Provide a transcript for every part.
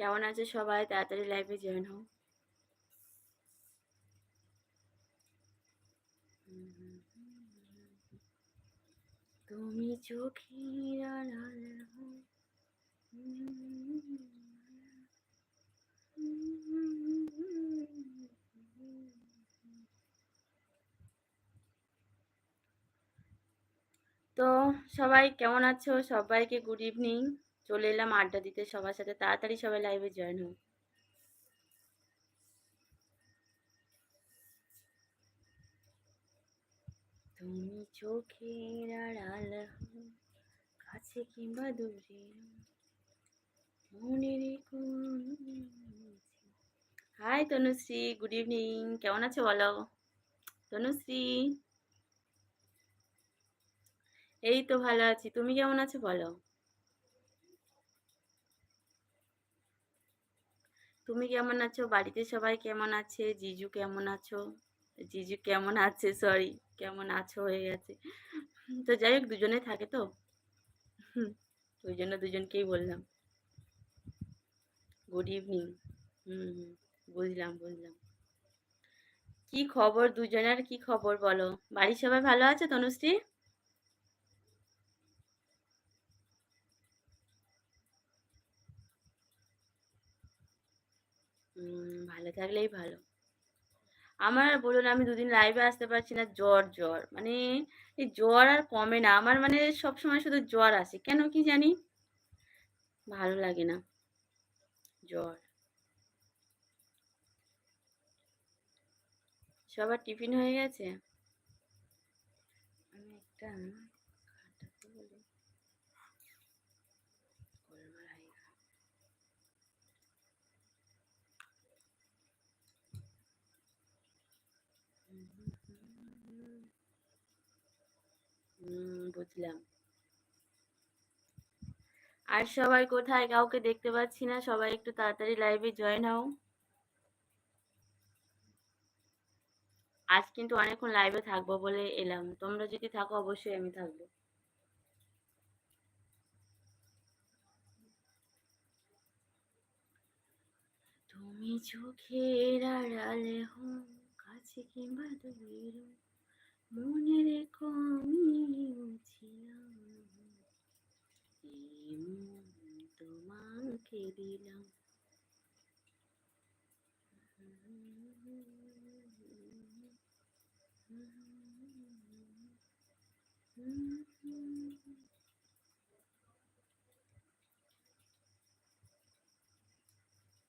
কেমন আছে সবাই? তাড়াতাড়ি লাইভে জয়েন হও। তুমি চোখের তো সবাই কেমন আছো? সবাইকে গুড ইভিনিং চলে এলাম, আড্ডা দিতে সবার সাথে। তাড়াতাড়ি সবাই লাইভে জয়েন হও তুমি চোখের আড়াল, কাছে কিংবা দূরে, মনে হাই তনুশ্রী গুড ইভিনিং কেমন আছো বলো? তনুশ্রী? এই তো ভালো আছি। তুমি কেমন আছো বলো? তুমি কেমন আছো? বাড়িতে সবাই কেমন আছে? জিজু কেমন আছো? জিজু কেমন আছে? সরি কেমন আছো হয়ে গেছে। তো যাই হোক, দুজনে থাকে তো। ওই জন্য দুজনকেই বললাম। গুড ইভিনিং হুম, বুঝলাম বুঝলাম। কি খবর? দুজনের কি খবর বলো? বাড়ির সবাই ভালো আছে? তনুশ্রী? ভালো থাকলেই ভালো। আমার বলুন, আমি দুদিন লাইভে আসতে পারছি না, জ্বর জ্বর। মানে এই জ্বর আর কমে না। আমার মানে সব সময় শুধু জ্বর আসে। কেন কি জানি? ভালো লাগে না। জ্বর। সবার টিফিন হয়ে গেছে? আমি একটা খাটাতে বলে গোলমাল হয়ে গেল। হুম বুঝলাম। আর সবাই কোথায়? কাউকে দেখতে পাচ্ছি না। সবাই একটু তাড়াতাড়ি লাইভে জয়েন হও। আজ কিন্তু অনেকক্ষণ লাইভে থাকব বলে এলাম। তোমরা যদি থাকো, অবশ্যই আমি থাকব। তুমি চোখের আড়ালে হো কাছে কিংবা দূরে মনে রেখো আমি ছিলাম এই মন তোমাকে দিলাম।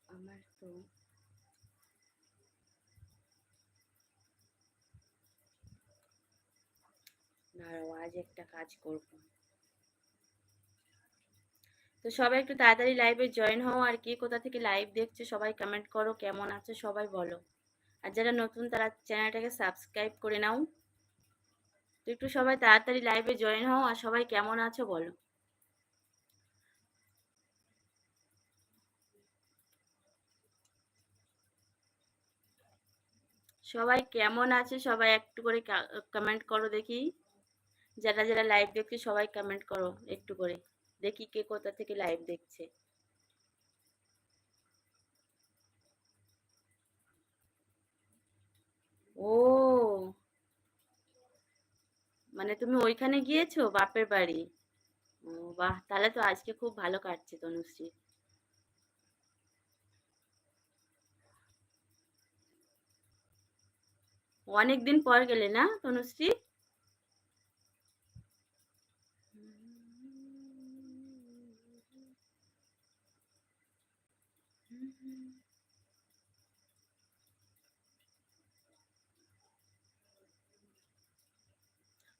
আমার তো দাঁড়াও আজ একটা কাজ করব। তো সবাই একটু তাড়াতাড়ি লাইভে জয়েন হও আর কে কোথা থেকে লাইভ দেখছ সবাই কমেন্ট করো, কেমন আছো সবাই বলো। আর যারা নতুন তারা চ্যানেলটাকে সাবস্ক্রাইব করে নাও। তো একটু সবাই তাড়াতাড়ি লাইভে জয়েন হও আর সবাই কেমন আছো বলো। সবাই কেমন আছে? সবাই একটু করে কমেন্ট করো দেখি। যারা যারা লাইভ দেখছে, সবাই কমেন্ট করো একটু করে। দেখি কে কোথা থেকে লাইভ দেখছে। ও। মানে তুমি ওইখানে গিয়েছো? বাপের বাড়ি? ও বাহ, তাহলে তো আজকে খুব ভালো কাটছে তনুশ্রী। অনেক দিন পর গেলে না তনুশ্রী?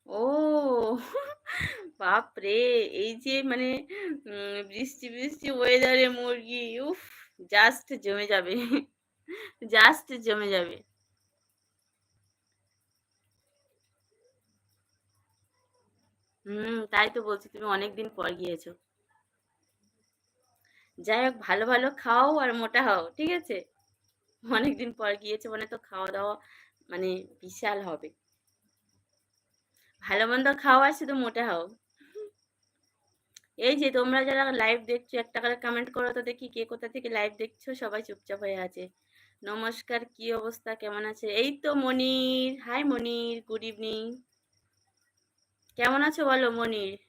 ও বাপরে! এই যে মানে বৃষ্টি বৃষ্টি ওয়েদারে মুরগি, উফ জাস্ট জমে যাবে জাস্ট জমে যাবে। হুম, তাই তো বলছি, তুমি অনেকদিন পর গিয়েছো। যাই হোক, ভালো ভালো খাও আর মোটা হও, ঠিক আছে? অনেকদিন পর গিয়েছে মানে তো খাওয়া দাওয়া মানে বিশাল হবে। ভালো মন্দ খাও আর শুধু মোটা হও। এই যে তোমরা যারা লাইভ দেখছ, একটা করে কমেন্ট করো তো দেখি কে কোথা থেকে লাইভ দেখছ, সবাই চুপচাপ হয়ে আছে। নমস্কার, কি অবস্থা, কেমন আছে? এই তো Monir hi Monir good evening কেমন আছো বলো মনির?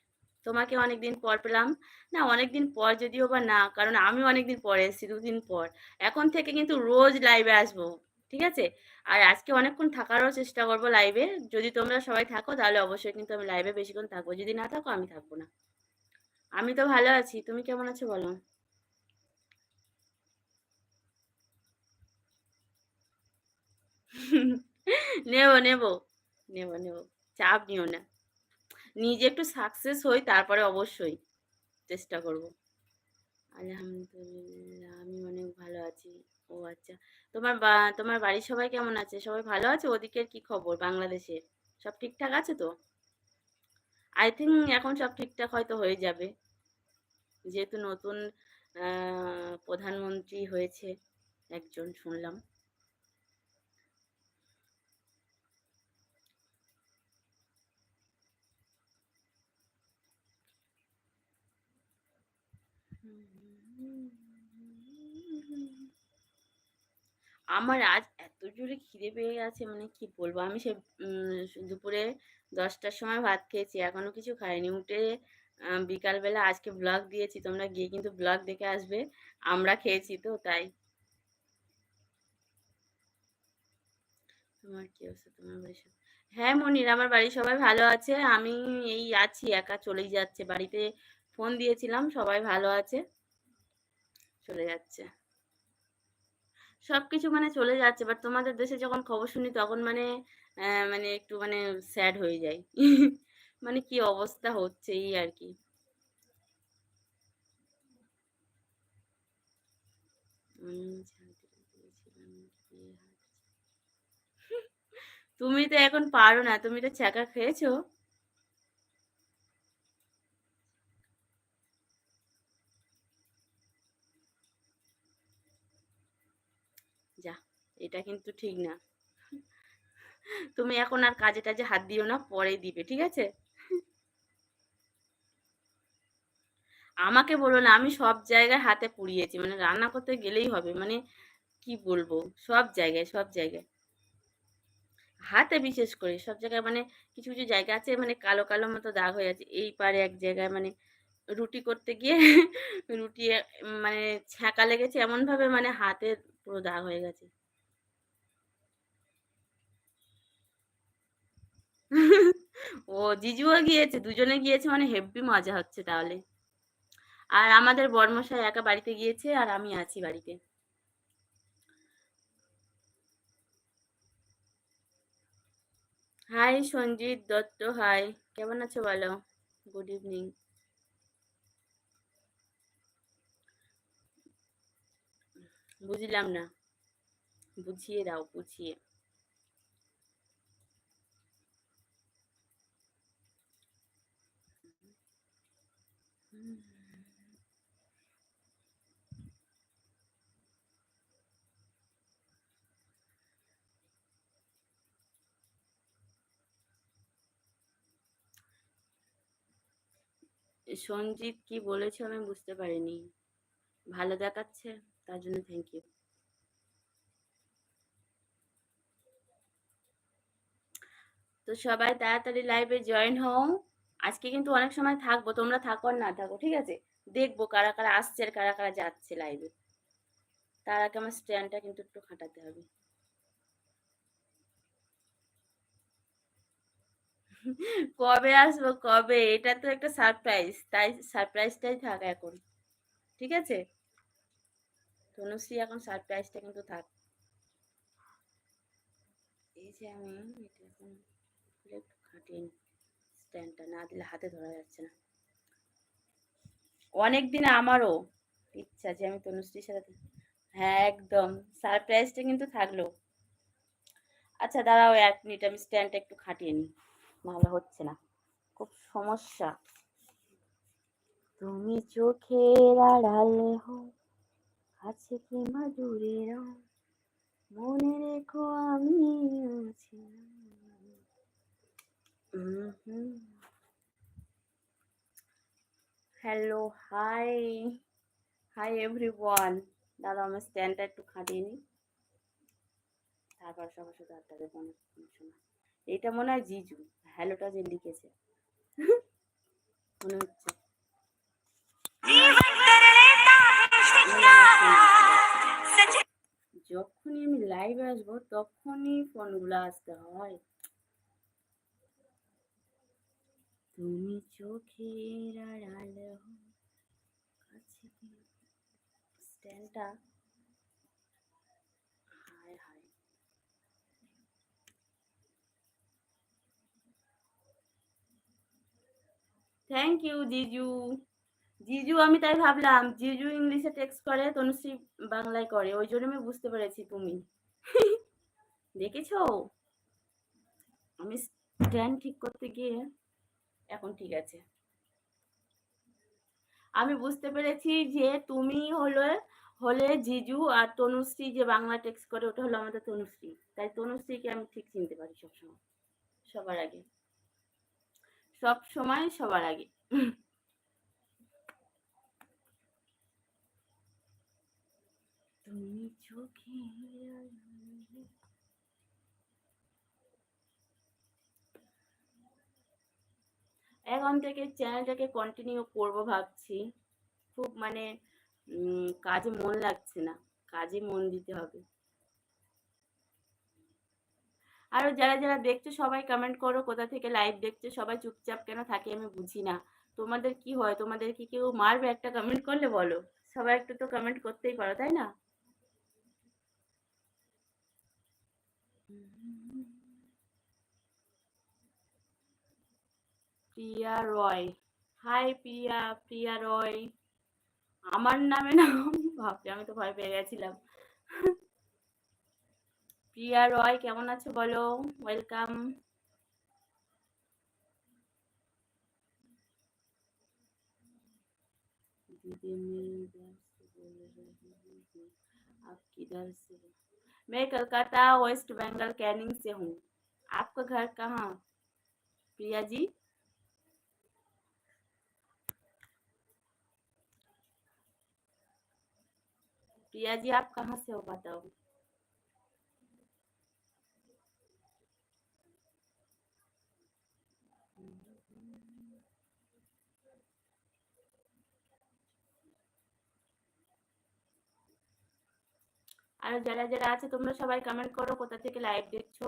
তোমাকে অনেকদিন পর পেলাম। না, অনেকদিন পর যদিও বা না, কারণ আমি অনেকদিন পরে এসেছি, দুদিন পর। এখন থেকে কিন্তু রোজ লাইভে আসব, ঠিক আছে? আর আজকে অনেকক্ষণ থাকারও চেষ্টা করব লাইভে যদি তোমরা সবাই থাকো, তাহলে অবশ্যই কিন্তু আমি লাইভে বেশিক্ষণ থাকব। যদি না থাকো, আমি থাকব না। আমি তো ভালো আছি, তুমি কেমন আছো বলো? নেব নেব। নেব নেব। চাপ নিও না। নিজে একটু সাকসেস হই, তারপরে অবশ্যই চেষ্টা করব। আলহামদুলিল্লাহ, আমি অনেক ভালো আছি। ও আচ্ছা তোমার তোমার বাড়ির সবাই কেমন আছে? সবাই ভালো আছে? ওদিকের কি খবর? বাংলাদেশে সব ঠিকঠাক আছে তো? আই থিঙ্ক এখন সব ঠিকঠাক হয়তো হয়ে যাবে। যেহেতু নতুন প্রধানমন্ত্রী হয়েছে একজন, শুনলাম। আমার আজ এত জোরে খিদে পেয়ে গেছে মানে কি বলব? আমি সে দুপুরে দশটার সময় ভাত খেয়েছি, এখনও কিছু খাইনি। উঠে বিকালবেলা আজকে ব্লগ দিয়েছি, তোমরা গিয়ে কিন্তু ব্লগ দেখে আসবে। আমরা খেয়েছি তো, তাই। তোমার কি অবস্থা? তোমার বাড়ির হ্যাঁ মনির, আমার বাড়ির সবাই ভালো আছে। আমি এই আছি, একা চলেই যাচ্ছে। বাড়িতে ফোন দিয়েছিলাম, সবাই ভালো আছে। চলে যাচ্ছে। সবকিছু মানে চলে যাচ্ছে। বাট তোমাদের দেশে যখন খবর শুনি তখন মানে মানে একটু মানে স্যাড হয়ে যায় মানে কি অবস্থা হচ্ছে এই আর কি। তুমি তো এখন পারো না, তুমি তো ছ্যাঁকা খেয়েছো যা এটা কিন্তু ঠিক না। তুমি এখন আর কাজে টাজে হাত দিও না পরে দিবে, ঠিক আছে? আমাকে বলো না, আমি সব জায়গায় হাতে পুড়িয়েছি মানে রান্না করতে গেলেই হবে মানে কি বলব? সব জায়গায় সব জায়গায়। হাতে বিশেষ করে, সব জায়গায় মানে কিছু কিছু জায়গা আছে মানে কালো কালো মতো দাগ হয়ে আছে, এই পারে এক জায়গায় মানে রুটি করতে গিয়ে রুটি মানে ছ্যাঁকা লেগেছে, এমনভাবে মানে হাতে পুরো দাগ হয়ে গেছে। ও জিজুও গিয়েছে, দুজনে গিয়েছে মানে হেব্বি মজা হচ্ছে তাহলে। আর আমাদের বর্মশাই একা বাড়িতে গিয়েছে আর আমি আছি বাড়িতে। Hi Sanjit Dutta, hi. কেমন আছো বলো? গুড ইভিনিং বুঝলাম না। বুঝিয়ে দাও, বুঝিয়ে। সঞ্জিত কি বলেছে আমি বুঝতে পারিনি। ভালো দেখাচ্ছে, তার জন্য থ্যাংক ইউ তো সবাই তাড়াতাড়ি লাইভে জয়েন হও। আজকে কিন্তু অনেক সময় থাকব, তোমরা থাকো আর না থাকো, ঠিক আছে? দেখব কারা কারা আসছে আর কারা কারা যাচ্ছে লাইভে তার আগে আমার স্ট্যান্ডটা কিন্তু একটু খাটাতে হবে। কবে আসব, কবে? এটা তো একটা সারপ্রাইজ তাই সারপ্রাইজটাই থাক এখন, ঠিক আছে? তনুশ্রী এখন সারপ্রাইজটা কিন্তু থাক। এই যে আমি এটা এখন স্ট্যান্ডটা না দিলে হাতে ধরা যাচ্ছে না। অনেক দিন আমারও ইচ্ছা যে আমি তনুশ্রীর সাথে হ্যাঁ একদম সারপ্রাইজটা কিন্তু থাকল। আচ্ছা দাঁড়াও এক মিনিট আমি স্ট্যান্ডটা একটু খাটিয়ে নিই। নাহলে হচ্ছে না। খুব সমস্যা। তুমি চোখের আড়ালে হো কাছে কিংবা দূরে মনে রেখো আমি আছি। হ্যালো হাই হাই এভরিওয়ান দাদা আমার স্ট্যান্ডটা একটু খাটিয়ে নিই। তারপর সবার সাথে আড্ডা দেবো অনেক এটা মনে হয় জিজু। হ্যালোটা যে লিখেছে। মনে হচ্ছে। যখনই আমি লাইভে আসব, তখনই ফোনগুলো আসতে হয়। তুমি চোখের আড়াল কাছে স্ট্যান্ডটা হায় হায় থ্যাংক ইউ জিজু জিজু আমি তাই ভাবলাম জিজু ইংলিশে টেক্সট করে, তনুশ্রী বাংলায় করে। ওই জন্য আমি বুঝতে পেরেছি তুমি। দেখেছ? আমি স্ট্যান্ড ঠিক করতে গিয়ে এখন ঠিক আছে। আমি বুঝতে পেরেছি যে তুমি হলো, হলে জিজু আর তনুশ্রী যে বাংলা টেক্সট করে, ওটা হলো আমাদের তনুশ্রী। তাই তনুশ্রীকে আমি ঠিক চিনতে পারি সবসময়, সবার আগে। সব সময় সবার আগে। তুমি এখন থেকে চ্যানেলটাকে কন্টিনিউ করব ভাবছি। খুব মানে কাজে মন লাগছে না। কাজে মন দিতে হবে। আরও যারা যারা দেখছ সবাই কমেন্ট করো কোথা থেকে লাইভ দেখছ, সবাই চুপচাপ কেন থাকে আমি বুঝি না। তোমাদের কি হয়? তোমাদের কি কেউ মারবে একটা কমেন্ট করলে বলো? সবাই একটু তো কমেন্ট করতেই পারো, তাই না? প্রিয়া রয়। হাই প্রিয়া প্রিয়া রয়। আমার নামে না, ভাবছি আমি তো ভয় পেয়ে গেছিলাম। প্রিয়া রয় কেমন আছো বলো ওয়েলকাম आप किधर से मैं कलकत्ता वेस्ट बंगाल कैनिंग से हूँ आपका घर कहाँ प्रिया जी प्रिया जी आप कहाँ से हो बताओ আর যারা যারা আছে, তোমরা সবাই কমেন্ট করো কোথা থেকে লাইভ দেখছ।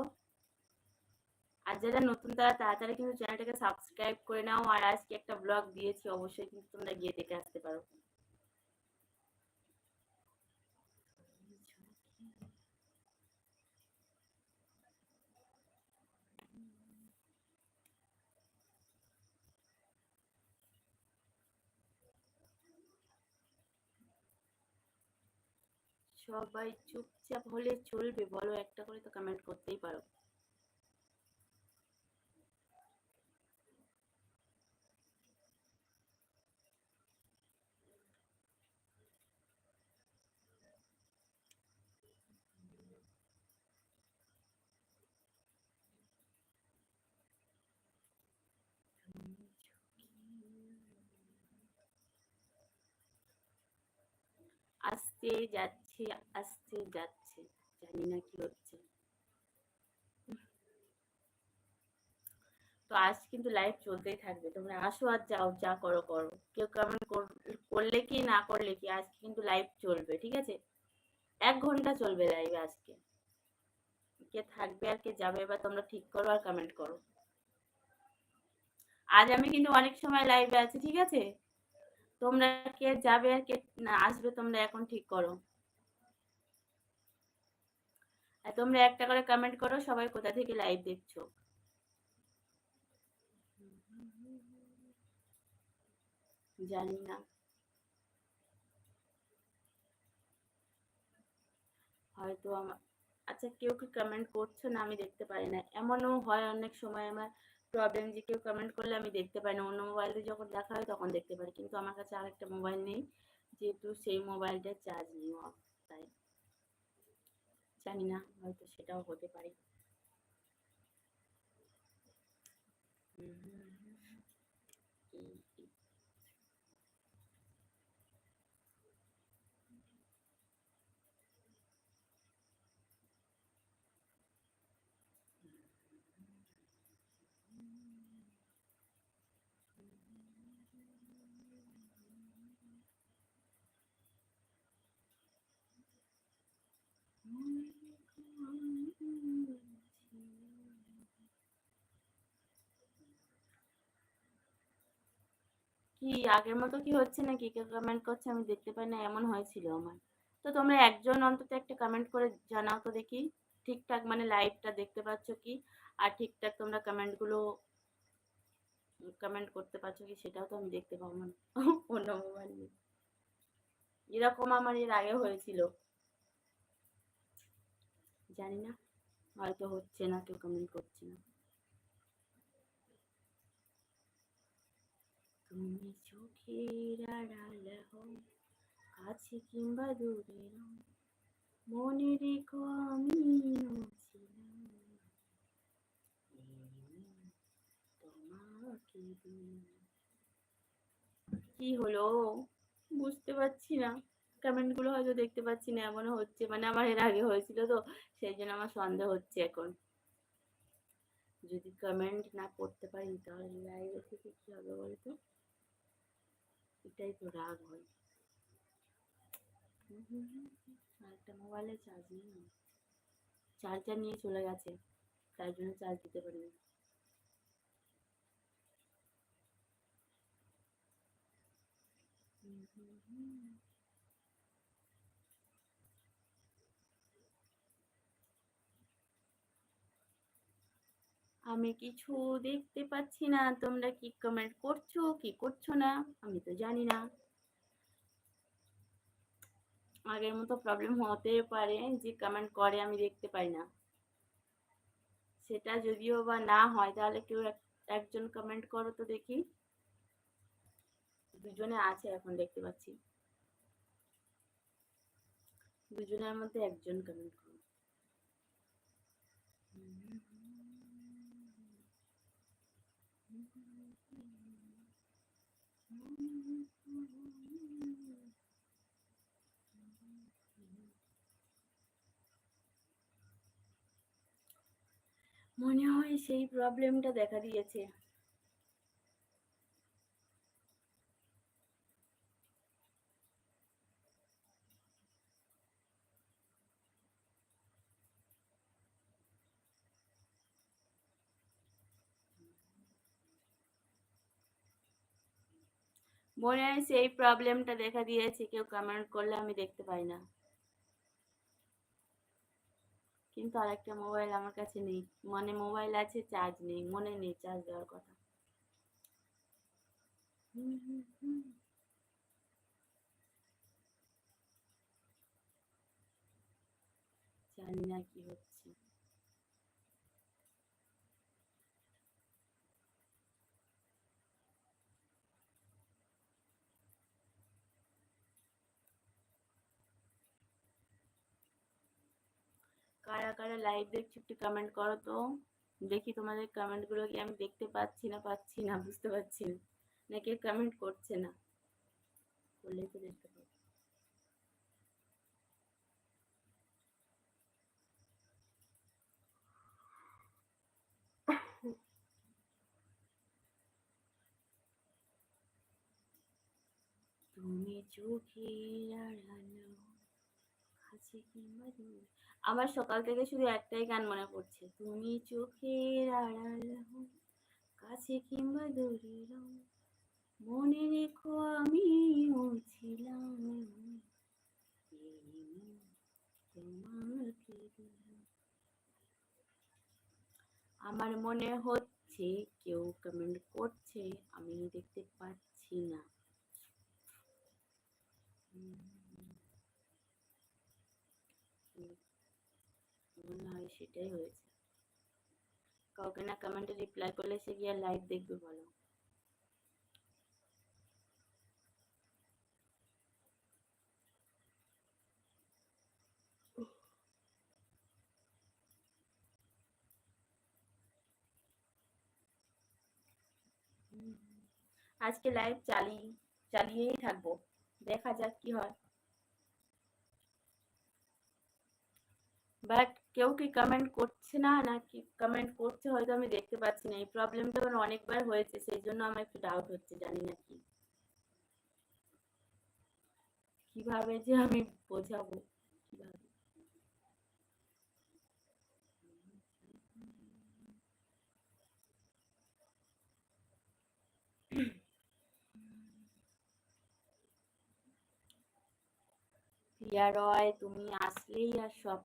আর যারা নতুন, তারা তাড়াতাড়ি কিন্তু চ্যানেলটাকে সাবস্ক্রাইব করে নাও। আর আজকে একটা ব্লগ দিয়েছি, অবশ্যই কিন্তু তোমরা গিয়ে দেখে আসতে পারো। সবাই চুপচাপ হলে চলবে। বলো একটা করে তো কমেন্ট করতেই পারো। আসতে যাচ্ছে। আসতে যাচ্ছে, জানি না কি হচ্ছে। তো আজ কিন্তু লাইভ চলতেই থাকবে। তোমরা আসো আর যাও, যা করো করো। কেউ কমেন্ট করলে কি, না করলে কি আজকে কিন্তু লাইভ চলবে, ঠিক আছে? এক ঘণ্টা চলবে লাইভ আজকে। কে থাকবে আর কে যাবে, এবার তোমরা ঠিক করো আর কমেন্ট করো। আজ আমি কিন্তু অনেক সময় লাইভে আছি, ঠিক আছে? তোমরা কে যাবে আর কে আসবে, তোমরা এখন ঠিক করো। আর তোমরা একটা করে কমেন্ট করো, সবাই কোথা থেকে লাইভ দেখছ? জানি না। হয়তো আমার আচ্ছা কেউ কি কমেন্ট করছ না আমি দেখতে পারি না। এমনও হয় অনেক সময় আমার প্রবলেম যে কেউ কমেন্ট করলে আমি দেখতে পাই না। অন্য মোবাইলে যখন দেখা হয় তখন দেখতে পারি। কিন্তু আমার কাছে আরেকটা মোবাইল নেই, যেহেতু সেই মোবাইলটা চার্জ অফ তাই। জানি না হয়তো সেটাও হতে পারে। কি আগের মতো কি হচ্ছে না নাকি? কেউ কমেন্ট করছে, আমি দেখতে পাই না, এমন হয়েছিল আমার। তো তোমরা একজন অন্তত একটা কমেন্ট করে জানাও তো দেখি, ঠিকঠাক মানে লাইভটা দেখতে পাচ্ছ কি? আর ঠিকঠাক তোমরা কমেন্টগুলো কমেন্ট করতে পারছ কি? সেটাও তো আমি দেখতে পাবো না অন্য মোবাইল এরকম আমার এর আগে হয়েছিল। জানি না, হয়তো হচ্ছে না, কেউ কমেন্ট করছে না। তুমি চোখের আড়াল হও, কাছে কিংবা দূরে মনে রেখো আমি তোমাকে কি হলো? বুঝতে পারছি না। কমেন্টগুলো হয়তো দেখতে পাচ্ছি না, এমনও হচ্ছে। মানে আমার এর আগে হয়েছিল তো, সেই জন্য আমার সন্দেহ হচ্ছে এখন। যদি কমেন্ট না করতে পারি, তাহলে লাইভে থেকে কি হবে বলতো? এটাই তো রাগ হয়। একটা মোবাইলে চার্জ নেই চার্জার নিয়ে চলে গেছে, তার জন্য চার্জ দিতে পারিনি আমি কিছু দেখতে পাচ্ছি না। তোমরা কি কমেন্ট করছ, কি করছ না? আমি তো জানি না। আগের মতো প্রবলেম হতে পারে যে কমেন্ট করে আমি দেখতে পাই না। সেটা যদিও বা না হয়, তাহলে কেউ একজন কমেন্ট করো তো দেখি। দুজনে আছে এখন দেখতে পাচ্ছি। দুজনের মধ্যে একজন কমেন্ট করো। মনে হয় সেই প্রবলেমটা দেখা দিয়েছে। মনে হয় সেই প্রবলেমটা দেখা দিয়েছে, কেউ কমেন্ট করলে আমি দেখতে পাই না। কিন্তু আর একটা মোবাইল আমার কাছে নেই। মানে মোবাইল আছে চার্জ নেই, মনে নেই চার্জ দেওয়ার কথা। জানি না কি হচ্ছে। কারা কারা লাইভ দেখছ একটু কমেন্ট করো তো। দেখি তোমাদের কমেন্টগুলো কি আমি দেখতে পাচ্ছি না পাচ্ছি না, বুঝতে পারছি না। নাকি কমেন্ট করছে না। করলেই তো দেখতে পাবো। তুমি চোখের আড়ালো কাছে কিংবা দূরে আমার সকাল থেকে শুধু একটাই গান মনে পড়ছে। তুমি চোখের আড়াল কাছে কিংবা দূরে মনে রেখো আমি ছিলাম আমার মনে হচ্ছে কেউ কমেন্ট করছে, আমি দেখতে পাচ্ছি না। মনে হয় সেটাই হয়েছে। কাউকে না কমেন্টে রিপ্লাই করলে সে গিয়ে লাইভ দেখবে বলো। আজকে লাইভ চালিয়ে চালিয়েই থাকব। দেখা যাক কি হয়। বাট কেউ কি কমেন্ট করছে না? নাকি কমেন্ট করছে হয়তো আমি দেখতে পাচ্ছি না। এই প্রবলেমটা আমার অনেকবার হয়েছে, সেই জন্য আমার একটু ডাউট হচ্ছে, জানি না কি। কীভাবে যে আমি বোঝাবো? রয়, তুমি আসলেই আর সব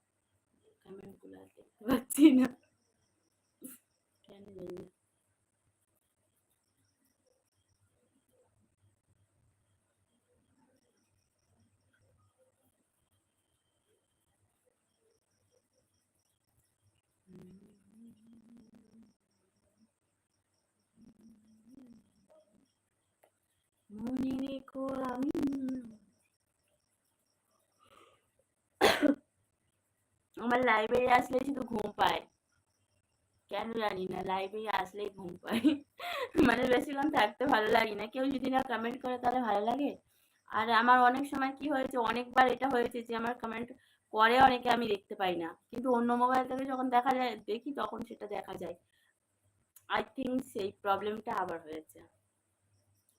কমেন্টগুলো আর দেখতে পাচ্ছি না কেন জানি না মনে রেখো আমি আমার লাইব্রেরি আসলে শুধু ঘুম পায় কেন জানি না লাইব্রেরি আসলেই ঘুম পায় মানে বেশিক্ষণ থাকতে ভালো লাগে না। কেউ যদি না কমেন্ট করে তাহলে ভালো লাগে। আর আমার অনেক সময় কি হয়েছে, অনেকবার এটা হয়েছে যে আমার কমেন্ট করে অনেকে আমি দেখতে পাই না। কিন্তু অন্য মোবাইল থেকে যখন দেখা যায়, দেখি তখন সেটা দেখা যায়। আই থিঙ্ক সেই প্রবলেমটা আবার হয়েছে।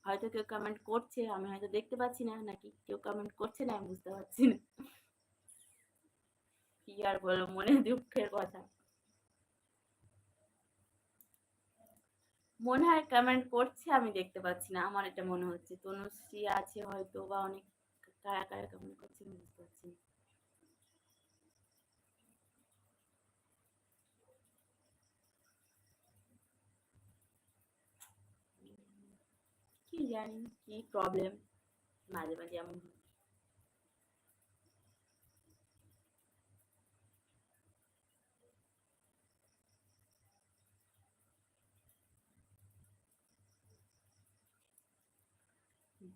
হয়তো কেউ কমেন্ট করছে, আমি হয়তো দেখতে পাচ্ছি না নাকি? কেউ কমেন্ট করছে না, আমি বুঝতে পারছি না। কি আর বলব, মনে দুঃখের কথা। মনে হয় কমেন্ট করছে, আমি দেখতে পাচ্ছি না। আমার এটা মনে হচ্ছে, তনুশ্রী আছে হয়তো বা অনেক কারা কারা কমেন্ট করছে বুঝতে পারছি কি জানি, কি প্রবলেম মাঝে মাঝে এমন दिल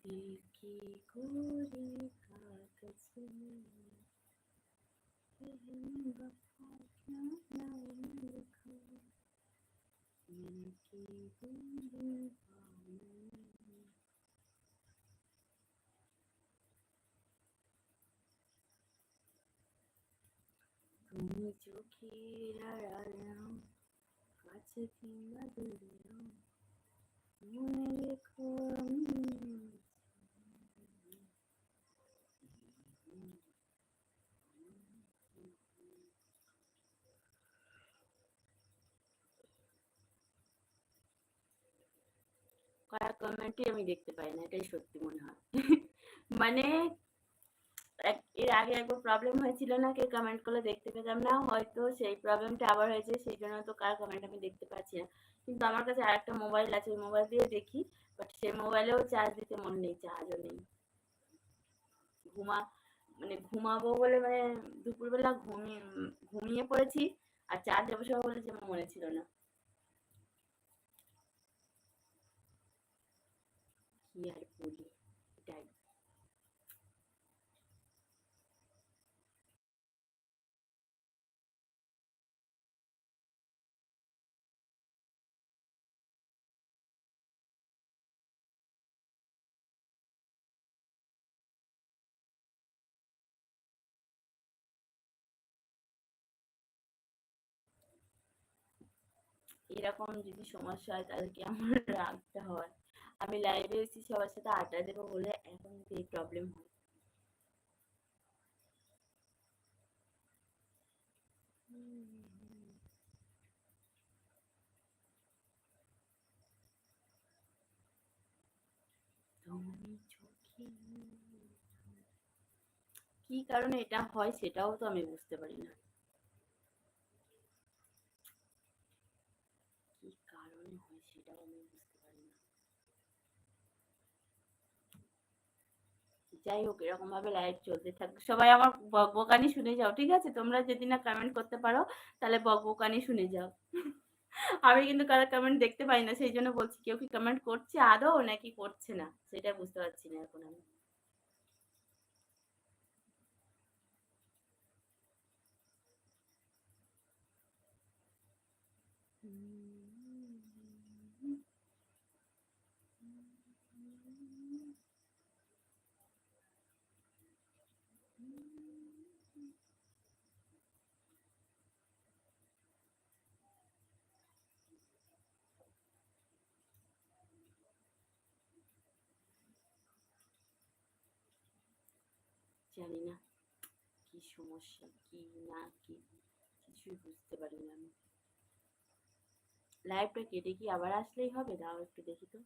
কি করে তুমি চোখের আড়ালাম কাছে কিংবা দূরে মনে রেখো আমি কমেন্টই আমি দেখতে পাই না, এটাই সত্যি মনে হয়। মানে এর আগে একবার প্রবলেম হয়েছিল না, কেউ কমেন্ট করলে দেখতে পেতাম না, হয়তো সেই প্রবলেমটা আবার হয়েছে, সেই জন্য তো কার কমেন্ট আমি দেখতে পাচ্ছি না। কিন্তু আমার কাছে আরেকটা মোবাইল আছে, ওই মোবাইল দিয়ে দেখি বাট সেই মোবাইলেও চার্জ দিতে মন নেই চার্জও নেই। ঘুমা মানে ঘুমাবো বলে মানে দুপুরবেলা ঘুমিয়ে ঘুমিয়ে পড়েছি, আর চার্জ অবসর বলে যে মনে ছিল না। কি আর বলি এটাই। এরকম যদি সমস্যা হয় তাহলে কি আমার রাগটা হয়? আমি লাইভে এসেছি, সবার সাথে আড্ডা দেবো বলে এখন এই প্রবলেম হয়। কি কারণে এটা হয় সেটাও তো আমি বুঝতে পারি না কি কারণে হয় সেটাও আমি বুঝতে পারি না যাই হোক, এরকম ভাবে লাইভ চলতে থাকবে সবাই আমার বকবকানি শুনে যাও, ঠিক আছে? তোমরা যদি না কমেন্ট করতে পারো, তাহলে বকবকানি শুনে যাও। আমি কিন্তু কারও কমেন্ট দেখতে পাই না, সেই জন্য বলছি, কেউ কি কমেন্ট করছে আদৌ নাকি করছে না? সেটা বুঝতে পারছি না এখন আমি। জানি না। কি সমস্যা, কি না, কি কিছুই বুঝতে পারি না আমি লাইভটা কেটে কি আবার আসলেই হবে? দাও একটু দেখি তো।